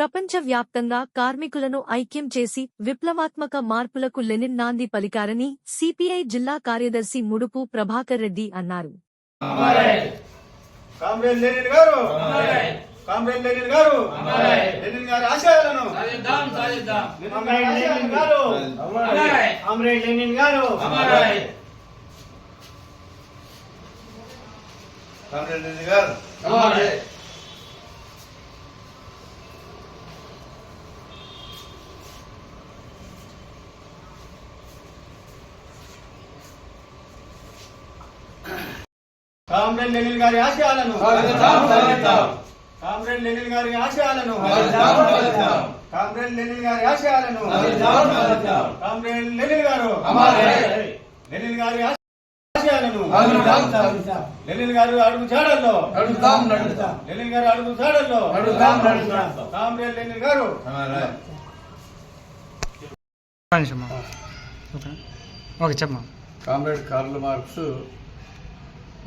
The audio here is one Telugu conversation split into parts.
ప్రపంచవ్యాప్తంగా కార్మికులను ఐక్యం చేసి విప్లవాత్మక మార్పులకు లెనిన్ నాంది పలికారని సిపిఐ జిల్లా కార్యదర్శి ముడుపు ప్రభాకర్ రెడ్డి అన్నారు. Comrade Lenin garu! Comrade Lenin garu ఆశయాలను. కామ్రేడ్ లెనిన్ గారు ఆశయాలను కామ్రేడ్ లెనిన్ గారి ఆశయాలను కామ్రేడ్ లెనిన్ గారి లెనిన్ గారు. లెనిన్ గారి ఆశయాలను సాధిద్దాం సాధిద్దాం లెనిన్ గారు అడుగు జాడల్లో లెనిన్ గారు అడుగు జాడల్లో కామ్రేడ్ లెనిన్ గారు ఓకే చెప్పమ్మా. కామ్రేడ్ కార్ల్ మార్క్స్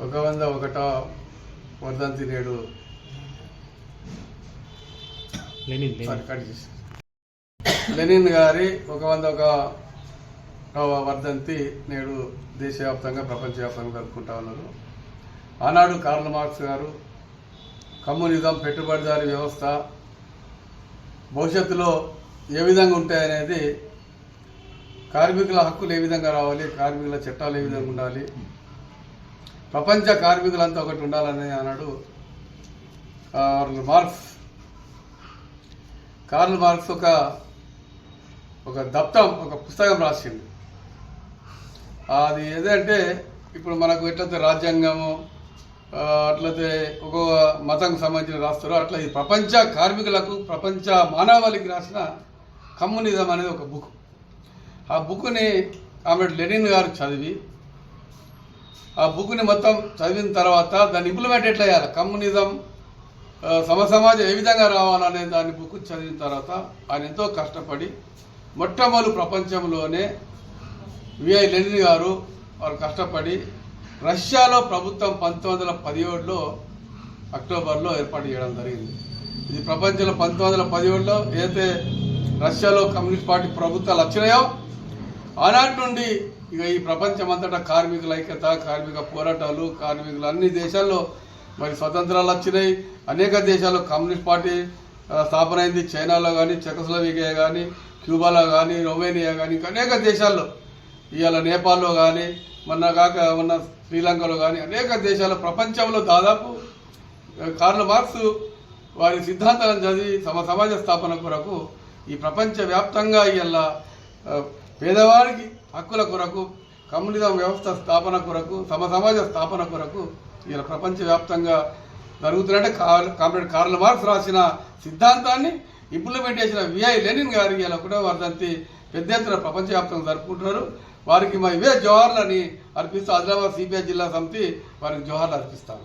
ఒక వంద ఒకటో వర్ధంతి నేడు. లెనిన్ గారి ఒక వంద ఒక వర్ధంతి నేడు దేశవ్యాప్తంగా ప్రపంచవ్యాప్తంగా జరుపుకుంటా ఉన్నారు. ఆనాడు కార్ల్ మార్క్స్ గారు కమ్యూనిజం పెట్టుబడిదారీ వ్యవస్థ భవిష్యత్తులో ఏ విధంగా ఉంటాయనేది కార్మికుల హక్కులు ఏ విధంగా రావాలి కార్మికుల చట్టాలు ఏ విధంగా ఉండాలి ప్రపంచ కార్మికులంతా ఒకటి ఉండాలని అన్నాడు కార్ల్ మార్క్స్. కార్ల్ మార్క్స్ ఒక ఒక దప్తం ఒక పుస్తకం రాసిండు. అది ఏదంటే ఇప్పుడు మనకు ఎట్లయితే రాజ్యాంగము అట్లయితే ఒక మతంకు సంబంధించిన రాస్తారో అట్లా ఈ ప్రపంచ కార్మికులకు ప్రపంచ మానవాళికి రాసిన కమ్యూనిజం అనేది ఒక బుక్. ఆ బుక్ని ఆమె లెనిన్ గారు చదివి ఆ బుక్ని మొత్తం చదివిన తర్వాత దాన్ని ఇంప్లిమెంట్ ఎట్లా చేయాలి కమ్యూనిజం సమసమాజం ఏ విధంగా రావాలనే దాని బుక్ చదివిన తర్వాత ఆయన ఎంతో కష్టపడి మొట్టమొదటి ప్రపంచంలోనే విఐ లెనిన్ గారు వారు కష్టపడి రష్యాలో ప్రభుత్వం పంతొమ్మిది వందల పదిహేడులో అక్టోబర్లో ఏర్పాటు చేయడం జరిగింది. ఇది ప్రపంచంలో పంతొమ్మిది వందల పదిహేడులో ఏదైతే రష్యాలో కమ్యూనిస్ట్ పార్టీ ప్రభుత్వాలు వచ్చినాయో ఆనాటి నుండి ఇక ఈ ప్రపంచమంతటా కార్మికుల ఐక్యత కార్మిక పోరాటాలు కార్మికులు అన్ని దేశాల్లో మరి స్వతంత్రాలు వచ్చినాయి. అనేక దేశాల్లో కమ్యూనిస్ట్ పార్టీ స్థాపన అయింది. చైనాలో కానీ చెకస్లోవికియా కానీ క్యూబాలో కానీ రొమేనియా కానీ అనేక దేశాల్లో. ఇవాళ నేపాల్లో కానీ మొన్న కాక మొన్న శ్రీలంకలో కానీ అనేక దేశాల్లో ప్రపంచంలో దాదాపు కార్ల మార్క్స్ వారి సిద్ధాంతాలను చదివి సమ సమాజ స్థాపన కొరకు ఈ ప్రపంచవ్యాప్తంగా ఇవాళ పేదవాడికి పేదవారికి హక్కుల కొరకు కమ్యూనిజం వ్యవస్థ స్థాపన కొరకు సమ సమాజ స్థాపన కొరకు ఇలా ప్రపంచవ్యాప్తంగా జరుగుతున్నట్టే కా- కామ్రేడ్ కార్ల్ మార్క్స్ రాసిన సిద్ధాంతాన్ని ఇంప్లిమెంట్ చేసిన విఐ లెనిన్ గారికి ఇలా ఒకటో వర్ధంతి పెద్ద ఎత్తున ప్రపంచవ్యాప్తంగా జరుపుకుంటున్నారు. వారికి మా ఇవే జవహర్లని అర్పిస్తూ ఆదిలాబాద్ సిపిఐ జిల్లా సమితి వారికి జవహర్లు అర్పిస్తాను